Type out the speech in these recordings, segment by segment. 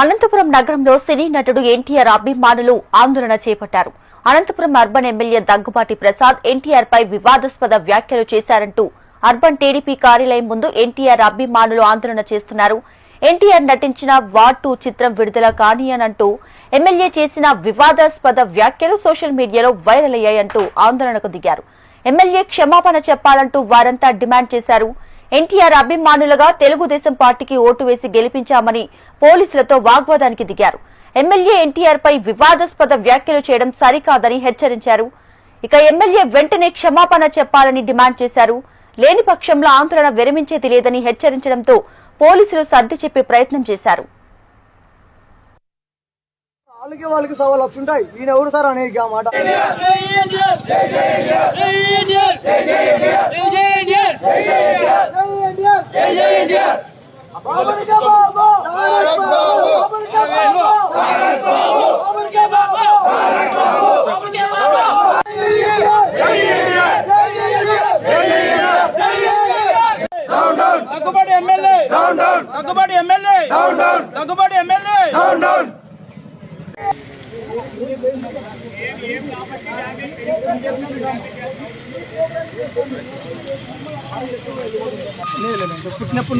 అనంతపురం నగరంలో సినీ నటుడు ఎన్టీఆర్ అభిమానులు ఆందోళన చేపట్టారు. అనంతపురం అర్బన్ ఎమ్మెల్యే దగ్గుబాటి ప్రసాద్ ఎన్టీఆర్ పై వివాదాస్పద వ్యాఖ్యలు చేశారంటూ అర్బన్ టీడీపీ కార్యాలయం ముందు ఎన్టీఆర్ అభిమానులు ఆందోళన చేస్తున్నారు. ఎన్టీఆర్ నటించిన వార్ టూ చిత్రం విడుదల కానీయనంటూ ఎమ్మెల్యే చేసిన వివాదాస్పద వ్యాఖ్యలు సోషల్ మీడియాలో వైరల్ అయ్యాయంటూ ఆందోళనకు దిగారు. ఎమ్మెల్యే క్షమాపణ చెప్పాలంటూ వారంతా డిమాండ్ చేశారు. ఎన్టీఆర్ అభిమానులుగా తెలుగుదేశం పార్టీకి ఓటు వేసి గెలిపించామని పోలీసులతో వాగ్వాదానికి దిగారు ఎమ్మెల్యే ఎన్టీఆర్ పై వివాదాస్పద వ్యాఖ్యలు చేయడం సరికాదని హెచ్చరించారు ఇక ఎమ్మెల్యే వెంటనే క్షమాపణ చెప్పాలని డిమాండ్ చేశారు లేని పక్షంలో ఆందోళన విరమించేది లేదని హెచ్చరించడంతో పోలీసులు సర్ది చెప్పే ప్రయత్నం చేశారు వాళ్ళకి వాళ్ళకి సవా లక్ష ఉంటాయి ఈయన ఎవరు సార్ అనేది ఆ మాట దగ్గుబాటి ఎమ్మెల్యే దగ్గుబాటి ఎమ్మెల్యే దగ్గుబాటి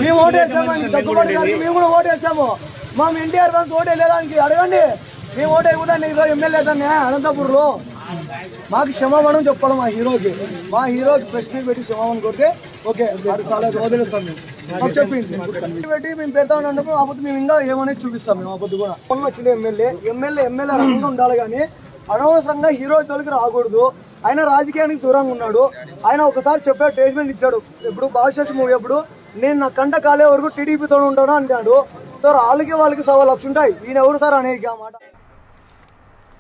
మేము ఓటేసాము దగ్గుబాటి గారికి మేము కూడా ఓటేసాము. మా ఎన్టీఆర్ ఫ్యాన్స్ ఓటు వెళ్ళేదానికి అడగండి. మేము ఓటు ఈరోజు ఎమ్మెల్యే దాన్ని అనంతపూర్లో. మాకు క్షమాపణం చెప్పాలి మా హీరోకి. మా హీరోకి ప్రశ్న పెట్టి క్షమాపణ కొడితే ఓకే చాలా వదిలేస్తాం మేము. మాకు చెప్పింది. పెట్టి మేము పెడతా ఉన్నప్పుడు ఆ పొద్దు మేము ఇంకా ఏమనేది చూపిస్తాం మేము ఆ పొద్దు కూడా. మొన్న వచ్చింది ఎమ్మెల్యే. ఎమ్మెల్యే ఎమ్మెల్యే రంగంగా ఉండాలి కానీ అనవసరంగా హీరో జోలికి రాకూడదు. ఆయన రాజకీయానికి దూరంగా ఉన్నాడు. ఆయన ఒకసారి చెప్పాడు స్టేట్మెంట్ ఇచ్చాడు. ఎప్పుడు బాషస్ మూవీ అప్పుడు నేను నా కంట కాలే వరకు టీడీపీతో ఉంటాను అంటాడు. సార్ వాళ్ళకి వాళ్ళకి సవా లక్ష ఉంటాయి. ఈయన ఎవరు సార్ అనేది ఆ మాట.